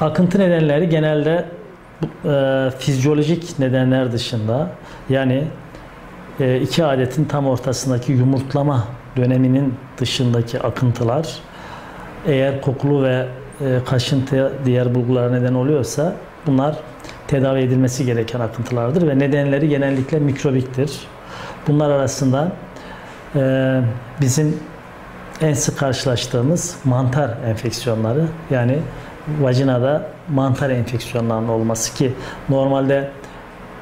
Akıntı nedenleri genelde e, fizyolojik nedenler dışında yani e, iki adetin tam ortasındaki yumurtlama döneminin dışındaki akıntılar eğer kokulu ve e, kaşıntı diğer bulgulara neden oluyorsa bunlar tedavi edilmesi gereken akıntılardır ve nedenleri genellikle mikrobiktir. Bunlar arasında e, bizim en sık karşılaştığımız mantar enfeksiyonları yani vajinada mantar enfeksiyonlarının olması ki normalde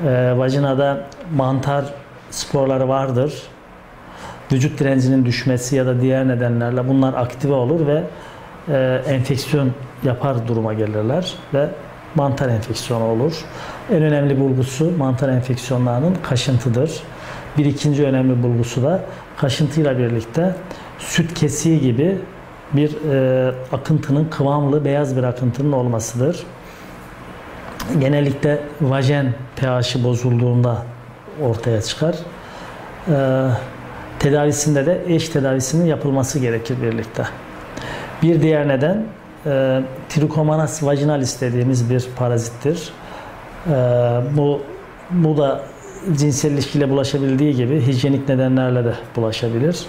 e, vajinada mantar sporları vardır. Vücut direncinin düşmesi ya da diğer nedenlerle bunlar aktive olur ve e, enfeksiyon yapar duruma gelirler ve mantar enfeksiyonu olur. En önemli bulgusu mantar enfeksiyonlarının kaşıntıdır. Bir ikinci önemli bulgusu da kaşıntıyla birlikte süt kesiği gibi bir e, akıntının kıvamlı beyaz bir akıntının olmasıdır. Genellikle vajen pH'i bozulduğunda ortaya çıkar. E, tedavisinde de eş tedavisinin yapılması gerekir birlikte. Bir diğer neden e, Trichomonas vaginalis dediğimiz bir parazittir. E, bu bu da cinsel ilişkiyle bulaşabildiği gibi hijyenik nedenlerle de bulaşabilir.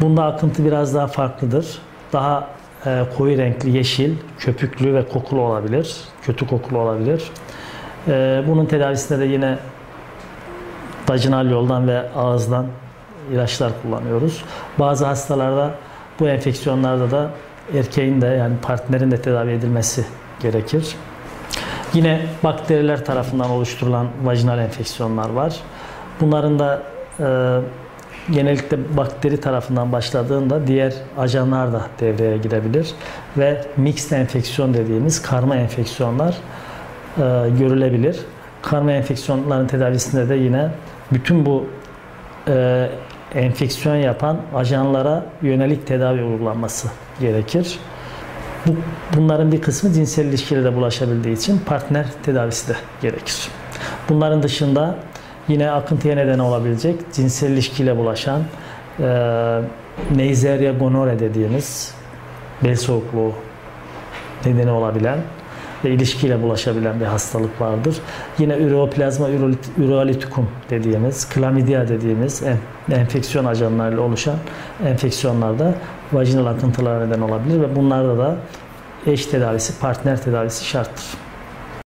Bunda akıntı biraz daha farklıdır. Daha e, koyu renkli, yeşil, köpüklü ve kokulu olabilir. Kötü kokulu olabilir. E, bunun tedavisinde de yine vajinal yoldan ve ağızdan ilaçlar kullanıyoruz. Bazı hastalarda bu enfeksiyonlarda da erkeğin de yani partnerin de tedavi edilmesi gerekir. Yine bakteriler tarafından oluşturulan vajinal enfeksiyonlar var. Bunların da e, genellikle bakteri tarafından başladığında diğer ajanlar da devreye girebilir ve mixed enfeksiyon dediğimiz karma enfeksiyonlar e, görülebilir. Karma enfeksiyonların tedavisinde de yine bütün bu e, enfeksiyon yapan ajanlara yönelik tedavi uygulanması gerekir. Bu, bunların bir kısmı cinsel ilişkiyle de bulaşabildiği için partner tedavisi de gerekir. Bunların dışında yine akıntıya neden olabilecek cinsel ilişkiyle bulaşan e, Neisseria gonore dediğimiz bel soğukluğu nedeni olabilen ve ilişkiyle bulaşabilen bir hastalık vardır. Yine üreoplazma ürolitikum dediğimiz, klamidia dediğimiz enfeksiyon ajanlarıyla oluşan enfeksiyonlarda vajinal akıntılara neden olabilir ve bunlarda da eş tedavisi, partner tedavisi şarttır.